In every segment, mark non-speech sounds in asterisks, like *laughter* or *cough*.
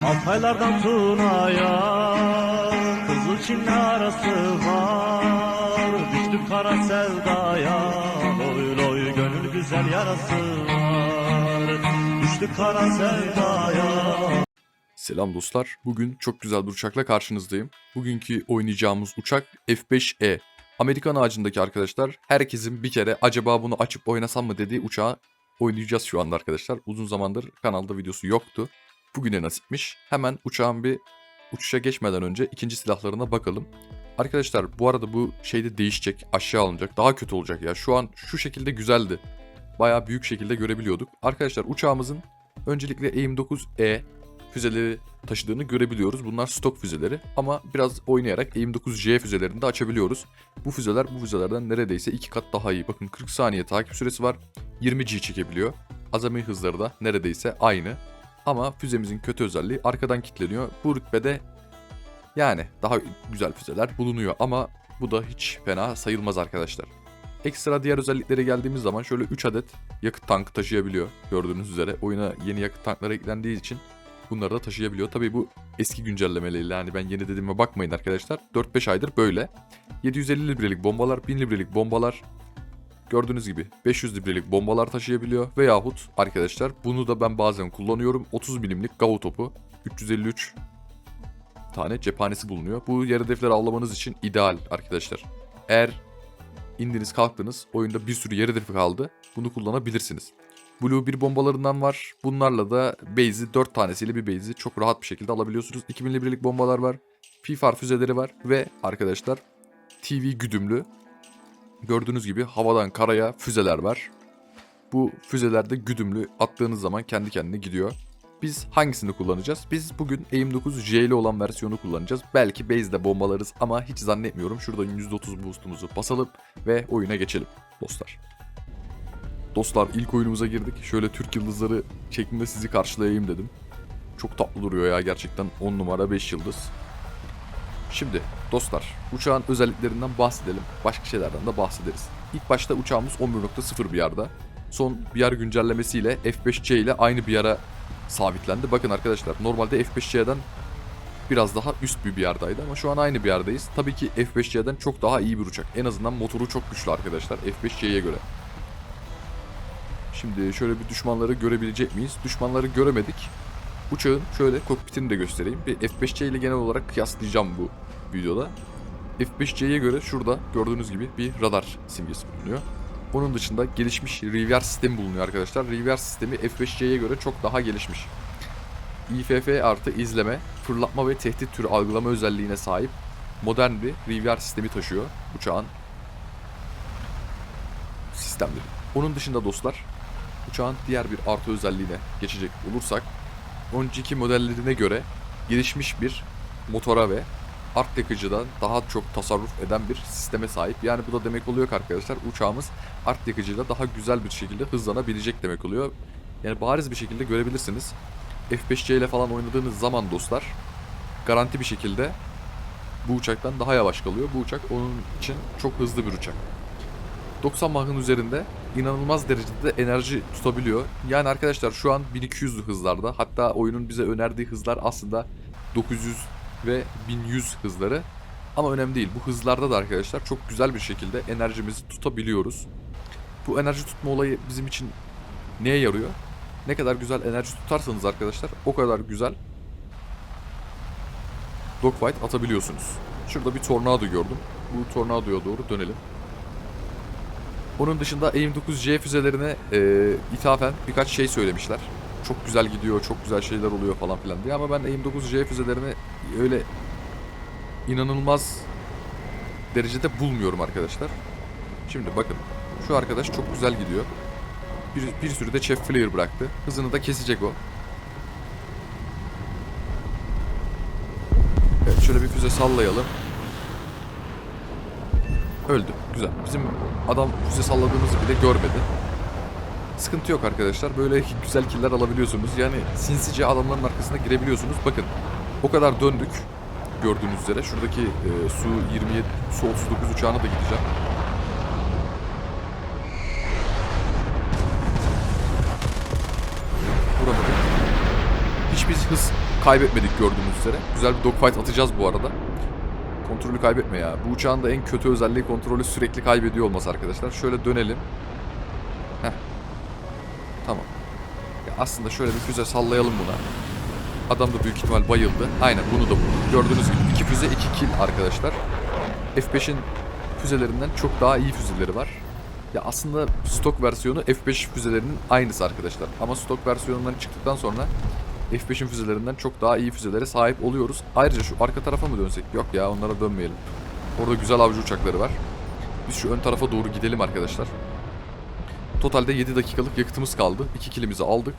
Altaylardan Tuna'ya Kızıl Çin'le arası var Düştüm kara sevdaya Loy loy gönül güzel yarası var Düştük kara sevdaya Selam dostlar. Bugün çok güzel bir uçakla karşınızdayım. Bugünkü oynayacağımız uçak F5E. Amerikan ağacındaki arkadaşlar herkesin bir kere acaba bunu açıp oynasam mı dediği uçağı oynayacağız şu anda arkadaşlar. Uzun zamandır kanalda videosu yoktu. Bugüne nasipmiş. Hemen uçağın bir uçuşa geçmeden önce ikinci silahlarına bakalım. Arkadaşlar bu arada bu şeyde değişecek, aşağı alınacak, daha kötü olacak ya. Şu an şu şekilde güzeldi. Bayağı büyük şekilde görebiliyorduk. Arkadaşlar uçağımızın öncelikle AIM-9E füzeleri taşıdığını görebiliyoruz. Bunlar stok füzeleri ama biraz oynayarak AIM-9J füzelerini de açabiliyoruz. Bu füzeler bu füzelerden neredeyse iki kat daha iyi. Bakın 40 saniye takip süresi var. 20 G çekebiliyor. Azami hızları da neredeyse aynı. Ama füzemizin kötü özelliği arkadan kilitleniyor. Bu rütbede yani daha güzel füzeler bulunuyor ama bu da hiç fena sayılmaz arkadaşlar. Ekstra diğer özelliklere geldiğimiz zaman şöyle 3 adet yakıt tankı taşıyabiliyor. Gördüğünüz üzere oyuna yeni yakıt tankları eklendiği için bunları da taşıyabiliyor. Tabii bu eski güncellemeleriyle yani ben yeni dediğime bakmayın arkadaşlar. 4-5 aydır böyle. 750 librelik bombalar, 1000 librelik bombalar, gördüğünüz gibi 500 librelik bombalar taşıyabiliyor. Veyahut arkadaşlar bunu da ben bazen kullanıyorum. 30 milimlik Gao topu 353 tane cephanesi bulunuyor. Bu yer hedefleri avlamanız için ideal arkadaşlar. Eğer indiniz kalktınız oyunda bir sürü yer hedefi kaldı. Bunu kullanabilirsiniz. Blue 1 bombalarından var. Bunlarla da base'i 4 tanesiyle bir base'i çok rahat bir şekilde alabiliyorsunuz. 2000 librelik bombalar var. PFAR füzeleri var ve arkadaşlar TV güdümlü gördüğünüz gibi havadan karaya füzeler var. Bu füzelerde güdümlü attığınız zaman kendi kendine gidiyor. Biz hangisini kullanacağız? Biz bugün AIM-9J ile olan versiyonu kullanacağız. Belki base'de bombalarız ama hiç zannetmiyorum. Şuradan %30 boostumuzu basalım ve oyuna geçelim dostlar. Dostlar ilk oyunumuza girdik. Şöyle Türk yıldızları şeklinde sizi karşılayayım dedim. Çok tatlı duruyor ya gerçekten 10 numara 5 yıldız. Şimdi dostlar uçağın özelliklerinden bahsedelim. Başka şeylerden de bahsederiz. İlk başta uçağımız 11.0 bir yarda. Son bir yer güncellemesiyle F5C ile aynı bir yara sabitlendi. Bakın arkadaşlar normalde F5C'den biraz daha üst bir bir yerdaydı ama şu an aynı bir yerdeyiz. Tabii ki F5C'den çok daha iyi bir uçak. En azından motoru çok güçlü arkadaşlar F5C'ye göre. Şimdi şöyle bir düşmanları görebilecek miyiz? Düşmanları göremedik. Uçağın şöyle kokpitini de göstereyim. Bir F5C ile genel olarak kıyaslayacağım bu videoda. F5C'ye göre şurada gördüğünüz gibi bir radar simgesi bulunuyor. Onun dışında gelişmiş reverse sistemi bulunuyor arkadaşlar. Reverse sistemi F5C'ye göre çok daha gelişmiş. İFF artı izleme, fırlatma ve tehdit türü algılama özelliğine sahip modern bir reverse sistemi taşıyor uçağın sistemleri. Onun dışında dostlar uçağın diğer bir artı özelliğine geçecek olursak önceki modellerine göre gelişmiş bir motora ve art yakıcıdan daha çok tasarruf eden bir sisteme sahip. Yani bu da demek oluyor ki arkadaşlar uçağımız art yakıcıyla daha güzel bir şekilde hızlanabilecek demek oluyor. Yani bariz bir şekilde görebilirsiniz. F5C ile falan oynadığınız zaman dostlar garanti bir şekilde bu uçaktan daha yavaş kalıyor. Bu uçak onun için çok hızlı bir uçak. 90 Mach'ın üzerinde inanılmaz derecede de enerji tutabiliyor. Yani arkadaşlar şu an 1200 hızlarda hatta oyunun bize önerdiği hızlar aslında 900 ve 1100 hızları. Ama önemli değil. Bu hızlarda da arkadaşlar çok güzel bir şekilde enerjimizi tutabiliyoruz. Bu enerji tutma olayı bizim için neye yarıyor? Ne kadar güzel enerji tutarsanız arkadaşlar o kadar güzel dogfight atabiliyorsunuz. Şurada bir tornado gördüm. Bu tornadoya doğru dönelim. Onun dışında AIM-9J füzelerine e, ithafen birkaç şey söylemişler. Çok güzel gidiyor, çok güzel şeyler oluyor falan filan diye ama ben AIM-9J füzelerini öyle inanılmaz derecede bulmuyorum arkadaşlar. Şimdi bakın şu arkadaş çok güzel gidiyor. Bir, bir sürü de chef flare bıraktı. Hızını da kesecek o. Evet şöyle bir füze sallayalım. Öldü. Güzel. Bizim adam füze salladığımızı bile görmedi. Sıkıntı yok arkadaşlar. Böyle güzel killer alabiliyorsunuz. Yani sinsice adamların arkasına girebiliyorsunuz. Bakın o kadar döndük. Gördüğünüz üzere. Şuradaki e, Su 27, Su 39 uçağına da gideceğim. Vuramadım. Hiçbir hız kaybetmedik gördüğünüz üzere. Güzel bir dogfight atacağız bu arada. Kontrolü kaybetme ya. Bu uçağın da en kötü özelliği kontrolü sürekli kaybediyor olması arkadaşlar. Şöyle dönelim. Heh. Tamam. Ya aslında şöyle bir füze sallayalım buna. Adam da büyük ihtimal bayıldı. Aynen bunu da vurdu. Gördüğünüz gibi iki füze iki kill arkadaşlar. F5'in füzelerinden çok daha iyi füzeleri var. Ya aslında stok versiyonu F5 füzelerinin aynısı arkadaşlar. Ama stok versiyonundan çıktıktan sonra F5'in füzelerinden çok daha iyi füzelere sahip oluyoruz. Ayrıca şu arka tarafa mı dönsek? Yok ya onlara dönmeyelim. Orada güzel avcı uçakları var. Biz şu ön tarafa doğru gidelim arkadaşlar. Totalde 7 dakikalık yakıtımız kaldı. 2 kilimizi aldık.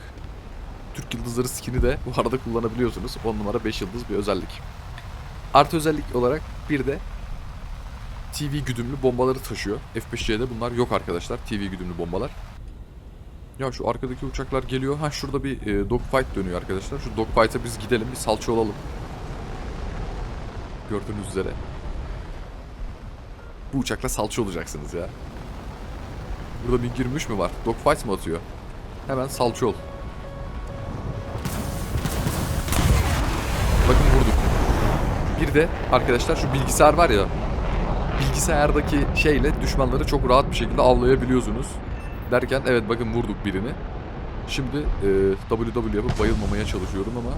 Türk Yıldızları skin'i de bu arada kullanabiliyorsunuz. 10 numara 5 yıldız bir özellik. Artı özellik olarak bir de TV güdümlü bombaları taşıyor. F5C'de bunlar yok arkadaşlar. TV güdümlü bombalar. Ya şu arkadaki uçaklar geliyor. Ha şurada bir e, dogfight dönüyor arkadaşlar. Şu dogfight'a biz gidelim. Bir salça olalım. Gördüğünüz üzere. Bu uçakla salça olacaksınız ya. Burada bir girmiş mi var? Dogfight mı atıyor? Hemen salça ol. Bir de arkadaşlar şu bilgisayar var ya. Bilgisayardaki şeyle düşmanları çok rahat bir şekilde avlayabiliyorsunuz. Derken evet bakın vurduk birini. Şimdi e, WW yapıp bayılmamaya çalışıyorum ama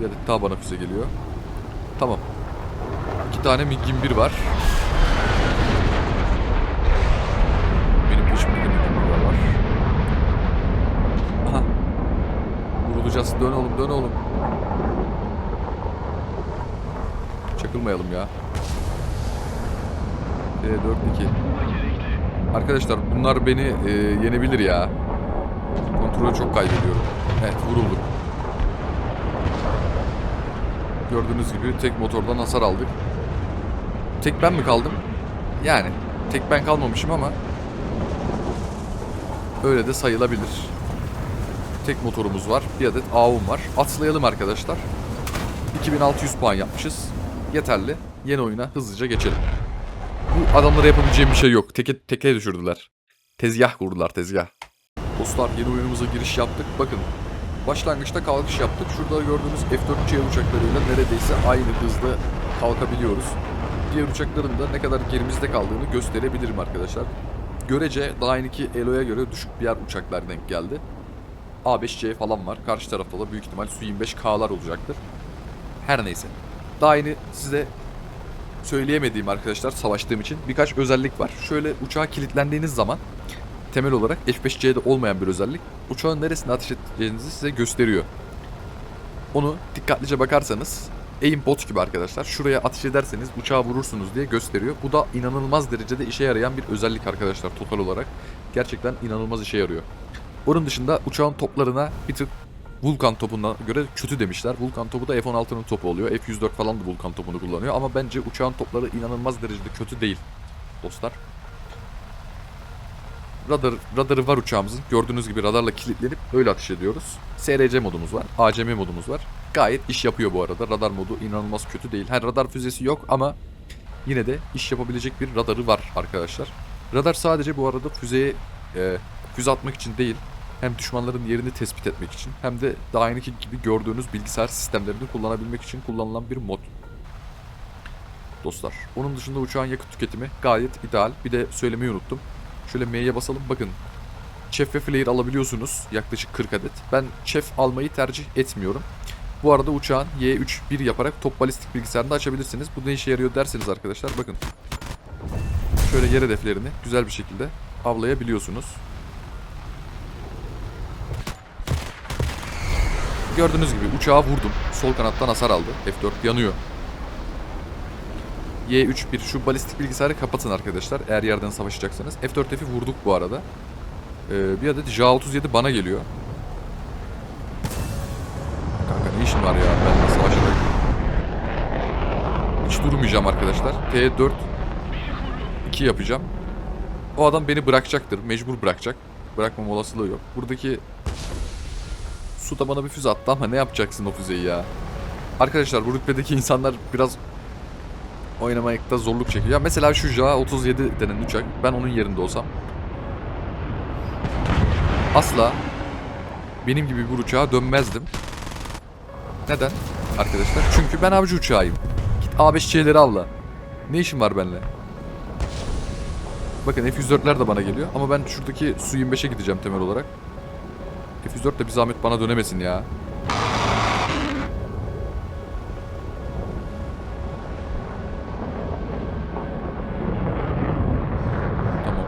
bir adet daha bana füze geliyor. Tamam. İki tane MiG-21 var. Benim peşimde de MiG-21 var. Aha. Vurulacağız. Dön oğlum dön oğlum. Çakılmayalım ya. E4-2. Arkadaşlar bunlar beni e, yenebilir ya. Kontrolü çok kaybediyorum. Evet vurulduk. Gördüğünüz gibi tek motordan hasar aldık. Tek ben mi kaldım? Yani tek ben kalmamışım ama öyle de sayılabilir. Tek motorumuz var. Bir adet AU'm var. Atlayalım arkadaşlar. 2600 puan yapmışız. Yeterli. Yeni oyuna hızlıca geçelim. Bu adamlara yapabileceğim bir şey yok. Teke, teke düşürdüler. Tezgah kurdular tezgah. Dostlar yeni oyunumuza giriş yaptık. Bakın başlangıçta kalkış yaptık. Şurada gördüğünüz F-4C uçaklarıyla neredeyse aynı hızda kalkabiliyoruz. Diğer uçakların da ne kadar gerimizde kaldığını gösterebilirim arkadaşlar. Görece Dyne-2 Elo'ya göre düşük bir yer uçaklar denk geldi. A5C falan var. Karşı tarafta da büyük ihtimal Su-25K'lar olacaktır. Her neyse. Daha yeni size söyleyemediğim arkadaşlar savaştığım için birkaç özellik var. Şöyle uçağa kilitlendiğiniz zaman temel olarak F5C'de olmayan bir özellik uçağın neresine ateş edeceğinizi size gösteriyor. Onu dikkatlice bakarsanız aimbot gibi arkadaşlar. Şuraya ateş ederseniz uçağı vurursunuz diye gösteriyor. Bu da inanılmaz derecede işe yarayan bir özellik arkadaşlar total olarak. Gerçekten inanılmaz işe yarıyor. Onun dışında uçağın toplarına bir tık Vulkan topuna göre kötü demişler. Vulkan topu da F-16'nın topu oluyor. F-104 falan da Vulkan topunu kullanıyor. Ama bence uçağın topları inanılmaz derecede kötü değil dostlar. Radar, radarı var uçağımızın. Gördüğünüz gibi radarla kilitlenip öyle ateş ediyoruz. SRC modumuz var. ACM modumuz var. Gayet iş yapıyor bu arada. Radar modu inanılmaz kötü değil. Her radar füzesi yok ama yine de iş yapabilecek bir radarı var arkadaşlar. Radar sadece bu arada füzeye e, füze atmak için değil hem düşmanların yerini tespit etmek için hem de daha önceki gibi gördüğünüz bilgisayar sistemlerini kullanabilmek için kullanılan bir mod. Dostlar. Onun dışında uçağın yakıt tüketimi gayet ideal. Bir de söylemeyi unuttum. Şöyle M'ye basalım. Bakın. Chef ve Flare alabiliyorsunuz. Yaklaşık 40 adet. Ben Chef almayı tercih etmiyorum. Bu arada uçağın Y3-1 yaparak top balistik bilgisayarını da açabilirsiniz. Bu ne işe yarıyor derseniz arkadaşlar bakın. Şöyle yer hedeflerini güzel bir şekilde avlayabiliyorsunuz. Gördüğünüz gibi uçağı vurdum. Sol kanattan hasar aldı. F4 yanıyor. Y3-1 şu balistik bilgisayarı kapatın arkadaşlar. Eğer yerden savaşacaksanız. F4F'i vurduk bu arada. Ee, bir adet J-37 bana geliyor. Kanka ne işin var ya? Ben savaşacak. Hiç durmayacağım arkadaşlar. T4 2 yapacağım. O adam beni bırakacaktır. Mecbur bırakacak. Bırakmam olasılığı yok. Buradaki Su da bana bir füze attı ama ne yapacaksın o füzeyi ya? Arkadaşlar bu rütbedeki insanlar biraz oynamakta zorluk çekiyor. Ya mesela şu Ja-37 denen uçak ben onun yerinde olsam asla benim gibi bir uçağa dönmezdim. Neden? Arkadaşlar çünkü ben avcı uçağıyım. Git A5C'leri avla. Ne işin var benimle? Bakın F-104'ler de bana geliyor ama ben şuradaki Su-25'e gideceğim temel olarak. F-104 de bir zahmet bana dönemesin ya. Tamam.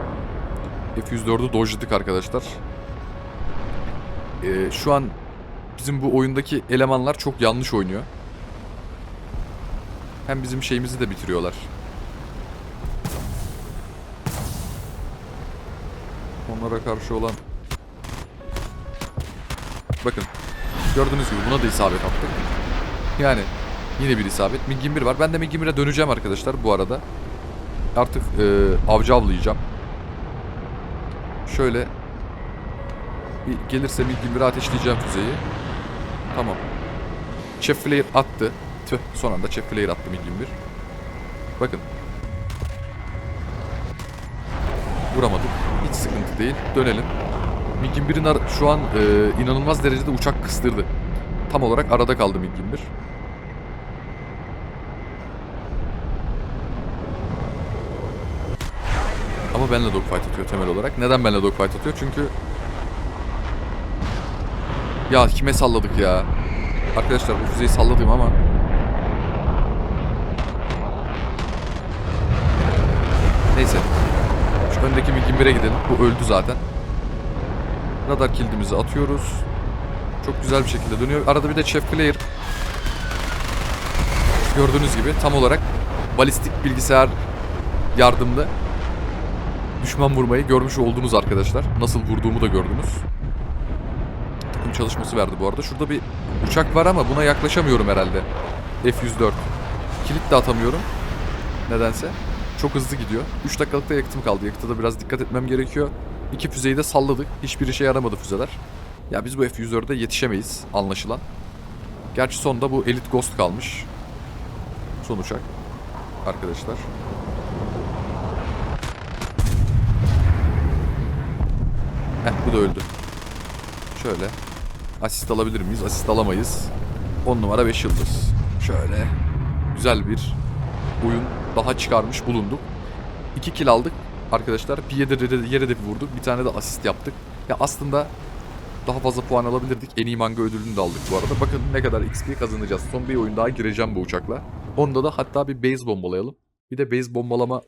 F-104'ü dojladık arkadaşlar. Ee, şu an bizim bu oyundaki elemanlar çok yanlış oynuyor. Hem bizim şeyimizi de bitiriyorlar. Onlara karşı olan... Bakın. Gördüğünüz gibi buna da isabet attık. Yani yine bir isabet. MiG-21 var. Ben de MiG-21'e döneceğim arkadaşlar bu arada. Artık e, avcı avlayacağım. Şöyle bir gelirse MiG-21'e ateşleyeceğim füzeyi. Tamam. Chef Flare attı. Tüh son anda Chef Flare attı MiG-21. Bakın. Vuramadık. Hiç sıkıntı değil. Dönelim. MiG-21'in ar- şu an e, inanılmaz derecede uçak kıstırdı. Tam olarak arada kaldı MiG-21. Ama benimle dogfight atıyor temel olarak. Neden benimle dogfight atıyor? Çünkü... Ya kime salladık ya? Arkadaşlar bu füzeyi salladım ama... Neyse. Şu öndeki MiG-21'e gidelim. Bu öldü zaten. Radar kilidimizi atıyoruz. Çok güzel bir şekilde dönüyor. Arada bir de Chef Player. Gördüğünüz gibi tam olarak balistik bilgisayar yardımlı düşman vurmayı görmüş oldunuz arkadaşlar. Nasıl vurduğumu da gördünüz. Takım çalışması verdi bu arada. Şurada bir uçak var ama buna yaklaşamıyorum herhalde. F-104. Kilit de atamıyorum. Nedense. Çok hızlı gidiyor. 3 dakikalık da yakıtım kaldı. Yakıta da biraz dikkat etmem gerekiyor. İki füzeyi de salladık. Hiçbir işe yaramadı füzeler. Ya biz bu F-104'e yetişemeyiz anlaşılan. Gerçi sonda bu Elite Ghost kalmış. Son uçak. Arkadaşlar. Heh bu da öldü. Şöyle. Asist alabilir miyiz? Asist alamayız. 10 numara 5 yıldız. Şöyle. Güzel bir oyun daha çıkarmış bulunduk. 2 kill aldık arkadaşlar. Bir yere, yere de bir vurduk. Bir tane de asist yaptık. Ya aslında daha fazla puan alabilirdik. En iyi manga ödülünü de aldık bu arada. Bakın ne kadar XP kazanacağız. Son bir oyun daha gireceğim bu uçakla. Onda da hatta bir base bombalayalım. Bir de base bombalama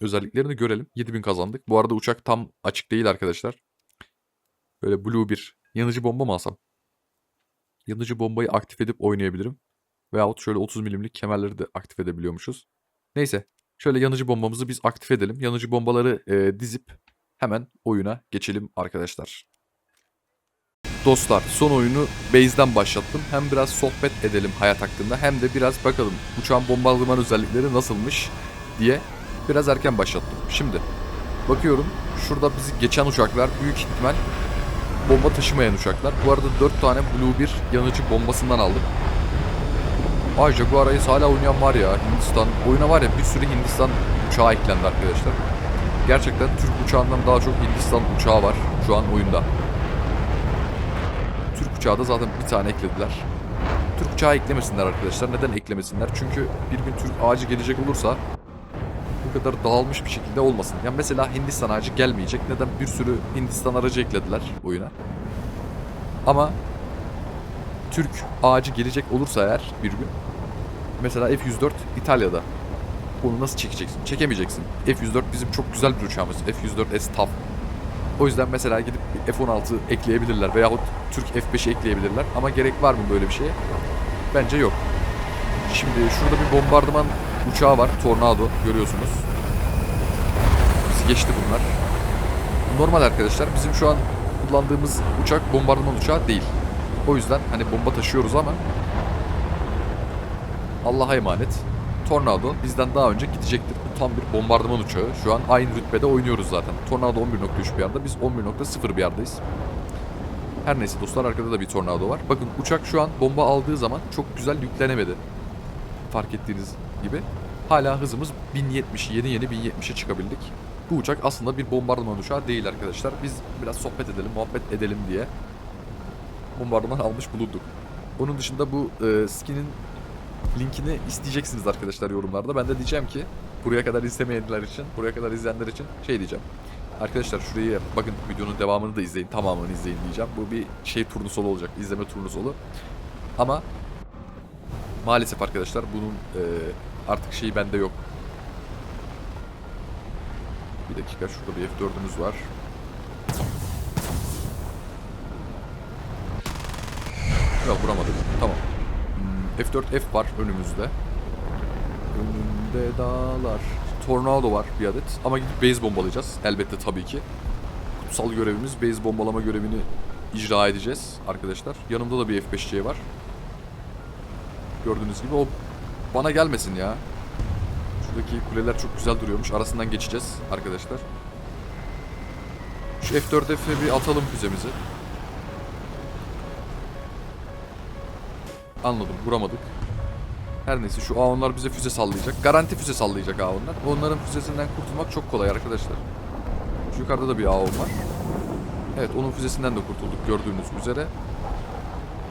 özelliklerini görelim. 7000 kazandık. Bu arada uçak tam açık değil arkadaşlar. Böyle blue bir yanıcı bomba mı alsam? Yanıcı bombayı aktif edip oynayabilirim. Veyahut şöyle 30 milimlik kemerleri de aktif edebiliyormuşuz. Neyse. Şöyle yanıcı bombamızı biz aktif edelim. Yanıcı bombaları e, dizip hemen oyuna geçelim arkadaşlar. Dostlar son oyunu base'den başlattım. Hem biraz sohbet edelim hayat hakkında hem de biraz bakalım uçağın bombardıman özellikleri nasılmış diye biraz erken başlattım. Şimdi bakıyorum şurada bizi geçen uçaklar büyük ihtimal bomba taşımayan uçaklar. Bu arada 4 tane Blue 1 yanıcı bombasından aldım. Ay Jaguar Ace hala oynayan var ya Hindistan. Oyuna var ya bir sürü Hindistan uçağı eklendi arkadaşlar. Gerçekten Türk uçağından daha çok Hindistan uçağı var şu an oyunda. Türk uçağı da zaten bir tane eklediler. Türk uçağı eklemesinler arkadaşlar. Neden eklemesinler? Çünkü bir gün Türk ağacı gelecek olursa bu kadar dağılmış bir şekilde olmasın. Yani mesela Hindistan ağacı gelmeyecek. Neden? Bir sürü Hindistan aracı eklediler oyuna. Ama Türk ağacı gelecek olursa eğer bir gün mesela F-104 İtalya'da onu nasıl çekeceksin? Çekemeyeceksin. F-104 bizim çok güzel bir uçağımız. F-104S TAF. O yüzden mesela gidip bir F-16 ekleyebilirler veyahut Türk F-5'i ekleyebilirler. Ama gerek var mı böyle bir şeye? Bence yok. Şimdi şurada bir bombardıman uçağı var. Tornado görüyorsunuz. Bizi geçti bunlar. Normal arkadaşlar bizim şu an kullandığımız uçak bombardıman uçağı değil. O yüzden hani bomba taşıyoruz ama Allah'a emanet. Tornado bizden daha önce gidecektir. Bu tam bir bombardıman uçağı. Şu an aynı rütbede oynuyoruz zaten. Tornado 11.3 bir yerde. Biz 11.0 bir yerdeyiz. Her neyse dostlar arkada da bir tornado var. Bakın uçak şu an bomba aldığı zaman çok güzel yüklenemedi. Fark ettiğiniz gibi. Hala hızımız 1070, yeni yeni 1070'e çıkabildik. Bu uçak aslında bir bombardıman uçağı değil arkadaşlar. Biz biraz sohbet edelim, muhabbet edelim diye bombardıman almış bulunduk. Onun dışında bu e, skinin linkini isteyeceksiniz arkadaşlar yorumlarda. Ben de diyeceğim ki buraya kadar izlemeyenler için, buraya kadar izleyenler için şey diyeceğim. Arkadaşlar şurayı bakın videonun devamını da izleyin. Tamamını izleyin diyeceğim. Bu bir şey turnusolu olacak. izleme turnusolu. Ama maalesef arkadaşlar bunun e, artık şeyi bende yok. Bir dakika şurada bir F4'ümüz var. Yok vuramadık. Tamam. Hmm, F4 F var önümüzde. Önünde dağlar. Tornado var bir adet. Ama gidip base bombalayacağız. Elbette tabii ki. Kutsal görevimiz base bombalama görevini icra edeceğiz arkadaşlar. Yanımda da bir F5C var. Gördüğünüz gibi o bana gelmesin ya. Şuradaki kuleler çok güzel duruyormuş. Arasından geçeceğiz arkadaşlar. Şu F4F'e bir atalım füzemizi. Anladım. Vuramadık. Her neyse şu A10'lar bize füze sallayacak. Garanti füze sallayacak A10'lar. Onların füzesinden kurtulmak çok kolay arkadaşlar. Şu yukarıda da bir A10 var. Evet onun füzesinden de kurtulduk gördüğünüz üzere.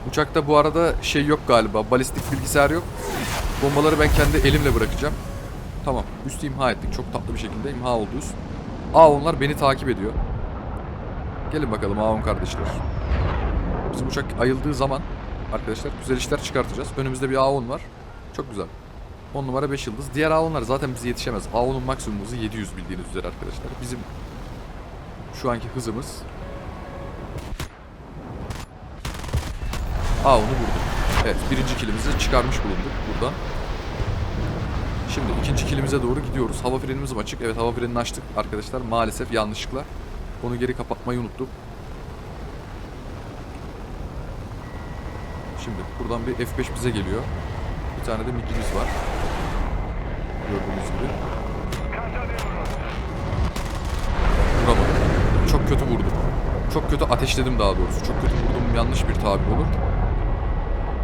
Uçakta bu arada şey yok galiba. Balistik bilgisayar yok. Bombaları ben kendi elimle bırakacağım. Tamam. Üstü imha ettik. Çok tatlı bir şekilde imha oldu üst. A10'lar beni takip ediyor. Gelin bakalım A10 kardeşler. Bizim uçak ayıldığı zaman arkadaşlar güzel işler çıkartacağız. Önümüzde bir A10 var. Çok güzel. 10 numara 5 yıldız. Diğer A10'lar zaten bize yetişemez. A10'un maksimum hızı 700 bildiğiniz üzere arkadaşlar. Bizim şu anki hızımız A10'u vurduk. Evet birinci kilimizi çıkarmış bulunduk buradan. Şimdi ikinci kilimize doğru gidiyoruz. Hava frenimiz mi açık? Evet hava frenini açtık arkadaşlar. Maalesef yanlışlıkla. Onu geri kapatmayı unuttuk. Şimdi buradan bir F5 bize geliyor. Bir tane de MIG'imiz var. Gördüğünüz gibi. Vuramadım. Çok kötü vurdum. Çok kötü ateşledim daha doğrusu. Çok kötü vurdum yanlış bir tabir olur.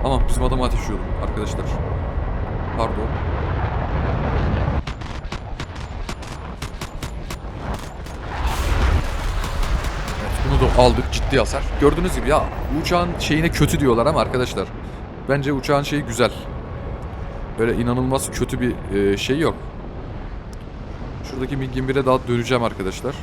Ama bizim adamı ateşliyordum arkadaşlar. Pardon. Evet, bunu da aldık ciddi hasar. Gördüğünüz gibi ya uçağın şeyine kötü diyorlar ama arkadaşlar. Bence uçağın şeyi güzel. Böyle inanılmaz kötü bir e, şey yok. Şuradaki MiG-21'e daha döneceğim arkadaşlar.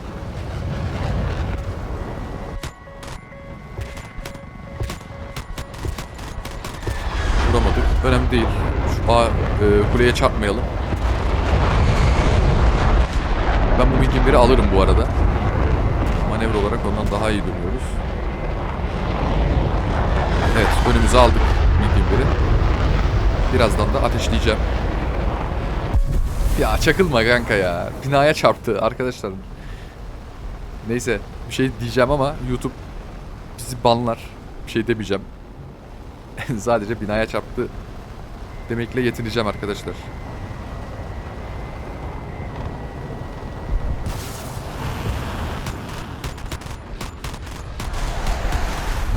Vuramadık. Önemli değil. Şu A, e, kuleye çarpmayalım. Ben bu MiG-21'i alırım bu arada. Manevra olarak ondan daha iyi dönüyoruz. Evet önümüze aldık MiG-21'i. Birazdan da ateşleyeceğim. Ya çakılma kanka ya. Binaya çarptı arkadaşlar. Neyse bir şey diyeceğim ama YouTube bizi banlar. Bir şey demeyeceğim. *laughs* Sadece binaya çarptı demekle yetineceğim arkadaşlar.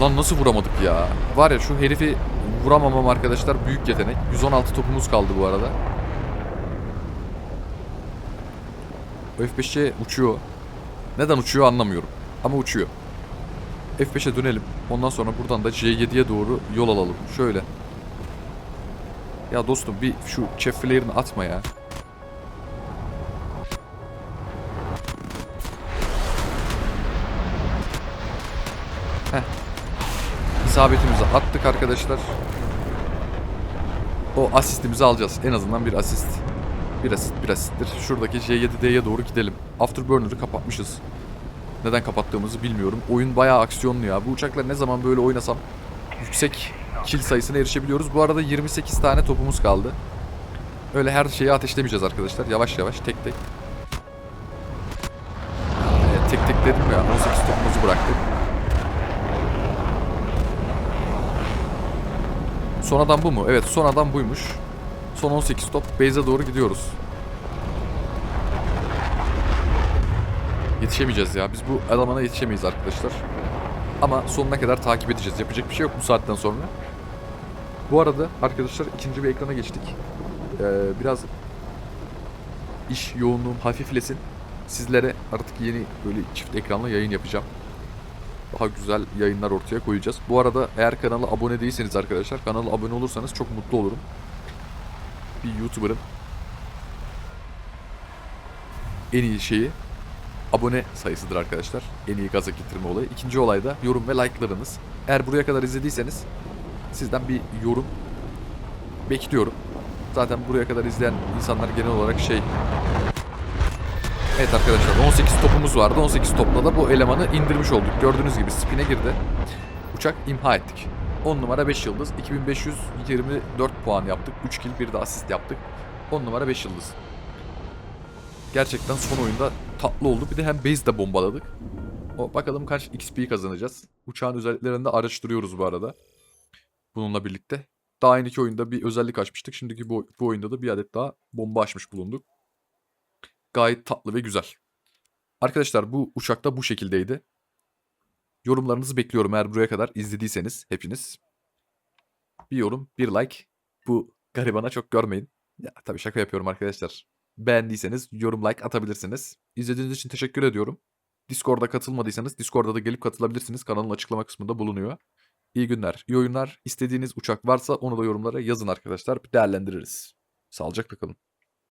Lan nasıl vuramadık ya? Var ya şu herifi vuramamam arkadaşlar büyük yetenek. 116 topumuz kaldı bu arada. O F5'e uçuyor. Neden uçuyor anlamıyorum. Ama uçuyor. F5'e dönelim. Ondan sonra buradan da C7'ye doğru yol alalım. Şöyle. Ya dostum bir şu chef atma ya. İsabetimizi attık arkadaşlar. O asistimizi alacağız. En azından bir asist. Bir asist, bir asisttir. Şuradaki J7D'ye doğru gidelim. Afterburner'ı kapatmışız. Neden kapattığımızı bilmiyorum. Oyun bayağı aksiyonlu ya. Bu uçakla ne zaman böyle oynasam yüksek kill sayısına erişebiliyoruz. Bu arada 28 tane topumuz kaldı. Öyle her şeyi ateşlemeyeceğiz arkadaşlar. Yavaş yavaş tek tek. Tek tek dedim ya. 18 topumuzu bıraktık. Son adam bu mu? Evet son adam buymuş. Son 18 top. Base'e doğru gidiyoruz. Yetişemeyeceğiz ya. Biz bu elemana yetişemeyiz arkadaşlar. Ama sonuna kadar takip edeceğiz. Yapacak bir şey yok bu saatten sonra. Bu arada arkadaşlar ikinci bir ekrana geçtik. Ee, biraz iş yoğunluğum hafiflesin. Sizlere artık yeni böyle çift ekranlı yayın yapacağım. Daha güzel yayınlar ortaya koyacağız. Bu arada eğer kanala abone değilseniz arkadaşlar kanala abone olursanız çok mutlu olurum. Bir YouTuber'ın en iyi şeyi abone sayısıdır arkadaşlar. En iyi gaza getirme olayı. İkinci olay da yorum ve like'larınız. Eğer buraya kadar izlediyseniz sizden bir yorum bekliyorum. Zaten buraya kadar izleyen insanlar genel olarak şey Evet arkadaşlar 18 topumuz vardı. 18 topla da bu elemanı indirmiş olduk. Gördüğünüz gibi spine girdi. Uçak imha ettik. 10 numara 5 yıldız. 2524 puan yaptık. 3 kill bir de asist yaptık. 10 numara 5 yıldız. Gerçekten son oyunda tatlı oldu. Bir de hem base de bombaladık. O, bakalım kaç XP kazanacağız. Uçağın özelliklerini de araştırıyoruz bu arada. Bununla birlikte. Daha önceki oyunda bir özellik açmıştık. Şimdiki bu, bu oyunda da bir adet daha bomba açmış bulunduk. Gayet tatlı ve güzel. Arkadaşlar bu uçakta bu şekildeydi. Yorumlarınızı bekliyorum eğer buraya kadar izlediyseniz hepiniz. Bir yorum, bir like. Bu garibana çok görmeyin. Ya tabii şaka yapıyorum arkadaşlar. Beğendiyseniz yorum like atabilirsiniz. İzlediğiniz için teşekkür ediyorum. Discord'a katılmadıysanız Discord'a da gelip katılabilirsiniz. Kanalın açıklama kısmında bulunuyor. İyi günler, iyi oyunlar. İstediğiniz uçak varsa onu da yorumlara yazın arkadaşlar. Değerlendiririz. Sağlıcakla kalın.